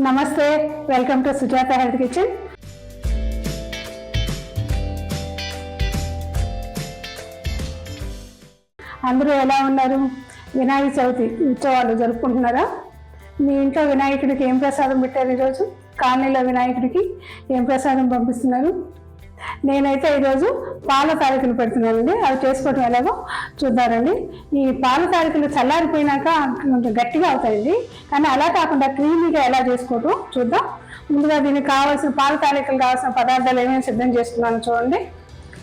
నమస్తే welcome to Sujatha health kitchen అందరూ ఎలా ఉన్నారు? వినాయక చవితి ఉత్సవాలు జరుపుకుంటున్నారా? మీ ఇంట్లో వినాయకుడికి ఏం ప్రసాదం పెట్టారు ఈరోజు? కాలనీలో వినాయకుడికి ఏం ప్రసాదం పంపిస్తున్నారు? నేనైతే ఈరోజు పాల తారీఖులు పెడుతున్నానండి. అవి చేసుకోవటం ఎలాగో చూద్దారండి. ఈ పాల తారీఖులు చల్లారిపోయినాక కొంచెం గట్టిగా అవుతాయండి. కానీ అలా కాకుండా క్రీమీగా ఎలా చేసుకోవటం చూద్దాం. ముందుగా దీనికి కావాల్సిన పాల తారీఖులు కావాల్సిన పదార్థాలు ఏమేమి సిద్ధం చేసుకున్నాను చూడండి.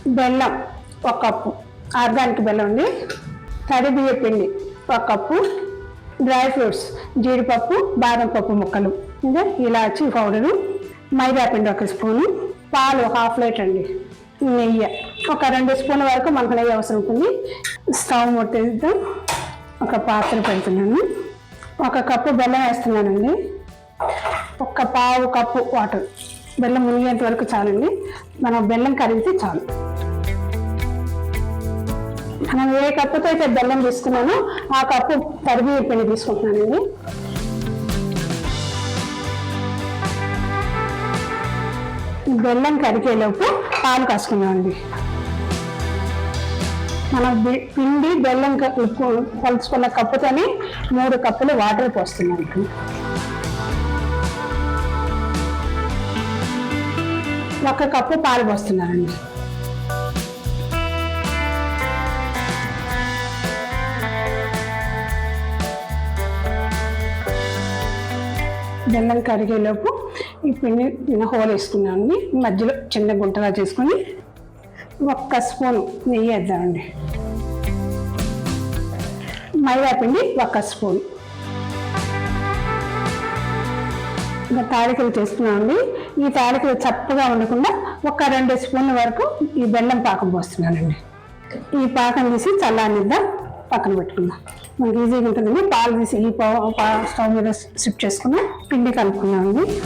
బెల్లం ఒక కప్పు. ఆర్గానిక్ బెల్లం అండి. తడి బియ్య పిండి ఒక కప్పు. డ్రై ఫ్రూట్స్ జీడిపప్పు బాదం పప్పు ముక్కలు. ఇంకా ఇలాచి పౌడరు మైదా పిండి ఒక స్పూను. పాలు హాఫ్ లీటర్ అండి. నెయ్యి. ఒక రెండు స్పూన్ల వరకు మనకు నెయ్యి అవసరం ఉంటుంది. స్టవ్ ముట్టేద్దాం ఒక పాత్ర పెడుతున్నాను. ఒక కప్పు బెల్లం వేస్తున్నానండి. ఒక పావు కప్పు వాటర్. బెల్లం మునిగేంత వరకు చాలండి. మనం బెల్లం కరిగితే చాలు. మనం ఏ కప్పుతో అయితే బెల్లం తీసుకున్నానో ఆ కప్పు తరిగి పిండి తీసుకుంటున్నానండి. బెల్లం కరిగేలోపు పాలు కాసుకున్నామండి మనం పిండి బెల్లం కలుసుకున్న కప్పుతోనే మూడు కప్పులు వాటర్ పోస్తున్నాం ఒక కప్పు పాలు పోస్తున్నానండి. బెల్లం కరిగేలోపు ఈ పిండి చిన్న హోల్ వేసుకున్నాను మధ్యలో చిన్న గుంటగా చేసుకొని ఒక్క స్పూన్ నెయ్యి వేద్దామండి. మైదా పిండి ఒక స్పూన్. ఇంకా తాలికలు చేస్తున్నామండి ఈ తాలికలు చప్పగా ఉండకుండా ఒక రెండు స్పూన్ల వరకు ఈ బెల్లం పాకం పోస్తున్నానండి. ఈ పాకం తీసి చల్లానిద్దాం పక్కన పెట్టుకుందాం. మనకి ఈజీగా ఉంటుందండి. పాలు తీసి ఈ పా- పా- స్టవ్ మీద షిఫ్ట్ చేసుకుని పిండి కలుపుకున్నామండి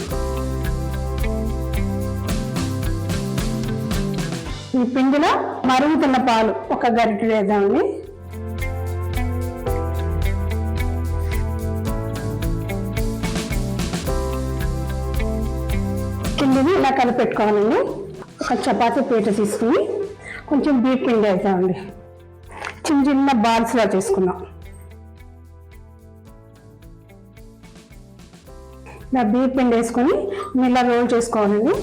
ఈ పిండిలో మరుగుతున్న పాలు ఒక గరిటె వేద్దామని పిండిని ఇలా కలిపెట్టుకోవాలండి. ఒక చపాతీ పీట తీసుకుని కొంచెం బీట్ పిండి వేద్దామండి చిన్న చిన్న బాల్స్లా చేసుకున్నాం ఇలా బీట్ పిండి వేసుకొని ఇలా రోల్ చేసుకోవాలండి.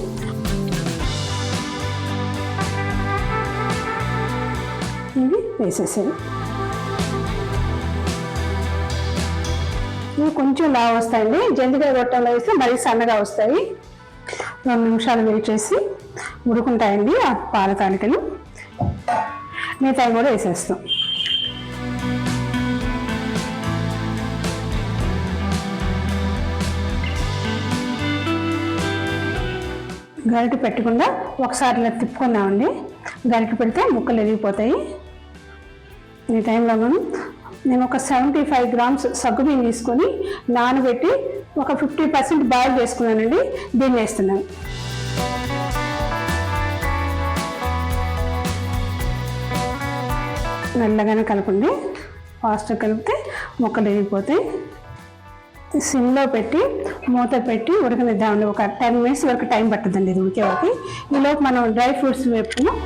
వేసేసాను ఇవి కొంచెం లావు వస్తాయండి. జంతికాయ గొట్టంలో వేస్తే మరీ సన్నగా వస్తాయి. రెండు నిమిషాలు వెయిట్ చేసి ఉడుకుంటాయండి ఆ పాల తాలికలు మిగతాయి కూడా వేసేస్తాం. గరిటె పెట్టకుండా ఒకసారి ఇలా తిప్పుకున్నామండి. గరిట పెడితే ముక్కలు ఎరిగిపోతాయి ఈ టైంలో మనం నేను ఒక సెవెంటీ ఫైవ్ గ్రామ్స్ సగ్గుబియ్యం తీసుకొని నానబెట్టి ఒక ఫిఫ్టీ పర్సెంట్ బాయిల్ చేసుకున్నానండి దీన్ని వేస్తున్నాను. మెల్లగానే కలపండి. ఫాస్ట్గా కలిపితే మొక్కలు ఎగిపోతాయి సిమ్లో పెట్టి మూత పెట్టి ఉడకనిద్దామండి. ఒక టెన్ మినిట్స్ వరకు టైం పట్టుదండి ఇది ఉడికే ఈలోపు మనం డ్రై ఫ్రూట్స్ వేపుకున్నాం.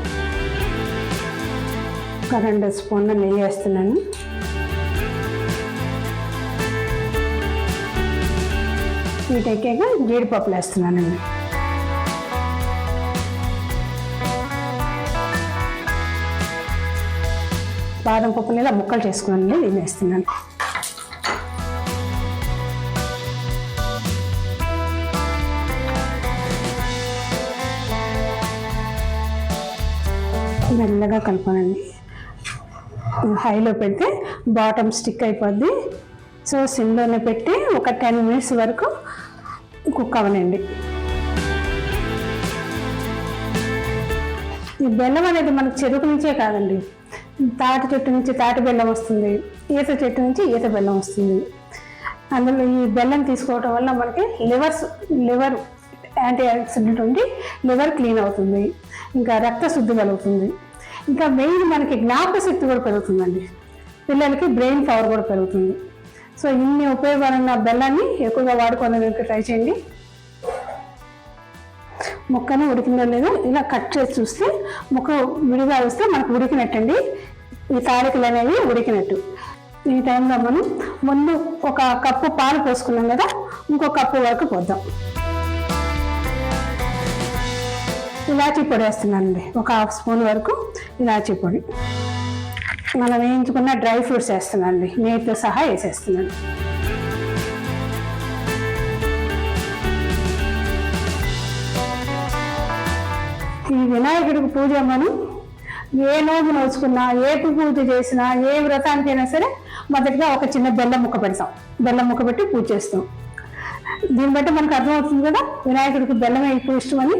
ఒక రెండు స్పూన్ల నెయ్యి వేస్తున్నాను. వీటి ఎక్కాక జీడిపప్పులు వేస్తున్నానండి. బాదం పప్పుని ఇలా ముక్కలు చేసుకున్నాను నేను వేస్తున్నాను. మెల్లగా కలపాలండి హైలో పెడితే బాటమ్ స్టిక్ అయిపోద్ది. సో సిమ్లోనే పెట్టి ఒక టెన్ మినిట్స్ వరకు కుక్ అవనండి. ఈ బెల్లం అనేది మనకు చెరుకు నుంచే కాదండి. తాటి చెట్టు నుంచి తాటి బెల్లం వస్తుంది. ఈత చెట్టు నుంచి ఈత బెల్లం వస్తుంది. అందులో ఈ బెల్లం తీసుకోవటం వల్ల మనకి లివర్స్ లివర్ యాంటీ ఆక్సిడెంట్ ఉండి లివర్ క్లీన్ అవుతుంది. ఇంకా రక్త శుద్ధి కలుగుతుంది. ఇంకా మెయిన్ మనకి జ్ఞాపక శక్తి కూడా పెరుగుతుందండి. పిల్లలకి బ్రెయిన్ పవర్ కూడా పెరుగుతుంది. సో ఇన్ని ఉపయోగాలున్న బెల్లాన్ని ఎక్కువగా వాడుకోవడానికి ట్రై చేయండి. ముక్కను ఉడికిందో లేదో ఇలా కట్ చేసి చూస్తే ముక్క విడిగా వస్తే మనకు ఉడికినట్టండి. ఈ తాలికలు అనేవి ఉడికినట్టు. ఈ టైంలో మనం ముందు ఒక కప్పు పాలు పోసుకున్నాం కదా ఇంకో కప్పు వరకు పోద్దాం. ఇలాచీ పొడి వేస్తున్నానండి. ఒక హాఫ్ స్పూన్ వరకు ఇలాచీ పొడి. మనం వేయించుకున్న డ్రై ఫ్రూట్స్ వేస్తున్నానండి. నేతితో సహా వేసేస్తున్నాను. ఈ వినాయకుడికి పూజ మనం ఏ నోము నోచుకున్నా ఏ పూజ చేసినా ఏ వ్రతానికైనా సరే మొదటిగా ఒక చిన్న బెల్లం ముక్క పెడతాం. బెల్లం ముక్క పెట్టి పూజ చేస్తాం. దీన్ని బట్టి మనకు అర్థమవుతుంది కదా వినాయకుడికి బెల్లమే ఎక్కువ ఇష్టం అని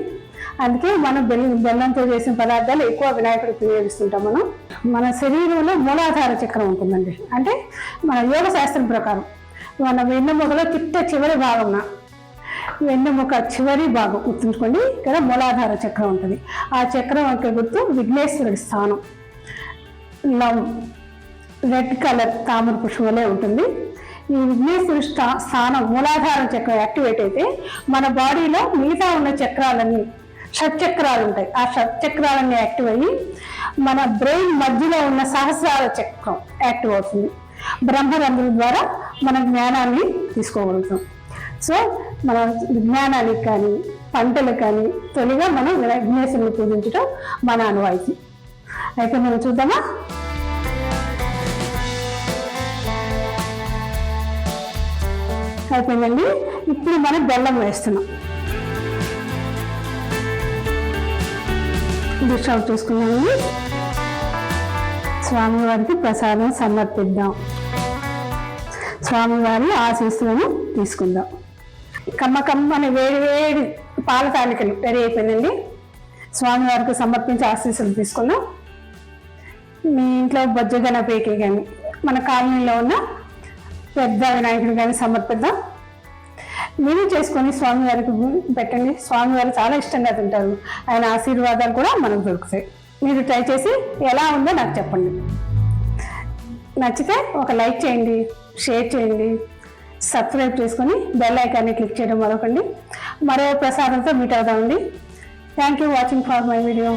అందుకే మనం బెల్లం బెల్లంతో చేసిన పదార్థాలు ఎక్కువ వినాయకుడికి ఉపయోగిస్తుంటాం మనం. మన శరీరంలో మూలాధార చక్రం ఉంటుందండి. అంటే మన యోగ శాస్త్రం ప్రకారం మన వెన్నెముకలో తిట్ట చివరి భాగంన వెన్నెముక చివరి భాగం గుర్తుంచుకోండి. ఇక్కడ మూలాధార చక్రం ఉంటుంది. ఆ చక్రం యొక్క గుర్తు విఘ్నేశ్వరుడి స్థానం. లవ్ రెడ్ కలర్ తామర పుష్పలే ఉంటుంది. ఈ విఘ్నేశ్వరుడి స్థా- స్థానం మూలాధార చక్రం యాక్టివేట్ అయితే మన బాడీలో మిగతా ఉన్న చక్రాలన్నీ షట్చక్రాలు ఉంటాయి. ఆ షట్చక్రాలన్నీ యాక్టివ్ అయ్యి మన బ్రెయిన్ మధ్యలో ఉన్న సహస్రాల చక్రం యాక్టివ్ అవుతుంది. బ్రహ్మరంధ్రుల ద్వారా మన జ్ఞానాన్ని తీసుకోగలుగుతాం. సో మన విజ్ఞానానికి కానీ పంటలకు కానీ తొలిగా మనం విఘ్నేశ్వరుని పూజించడం మన అనువాయితీ అయితే మనం చూద్దామా? అయిపోయిందండి. ఇప్పుడు మనం బెల్లం వేస్తున్నాం. డిష్ అవుట్ స్వామివారికి ప్రసాదం సమర్పిద్దాం. స్వామివారి ఆశీస్సులను తీసుకుందాం. కమ్మ అని వేడి వేడి పాల తాలికలు రెడీ అయిపోయిందండి స్వామివారికి సమర్పించి ఆశీస్సులు తీసుకుందాం. మీ ఇంట్లో బొజ్జగన పేకే కానీ మన కాలనీలో ఉన్న పెద్ద వినాయకుడు కానీ సమర్పిద్దాం. మీరు చేసుకొని స్వామివారికి పెట్టండి. స్వామివారు చాలా ఇష్టంగా తింటారు. ఆయన ఆశీర్వాదాలు కూడా మనకు దొరుకుతాయి. మీరు ట్రై చేసి ఎలా ఉందో నాకు చెప్పండి. నచ్చితే ఒక లైక్ చేయండి షేర్ చేయండి సబ్స్క్రైబ్ చేసుకొని బెల్ ఐకాన్ని క్లిక్ చేయడం మరొకండి. మరో ప్రసాదంతో meet అవుదామండి. Thank you watching for my video.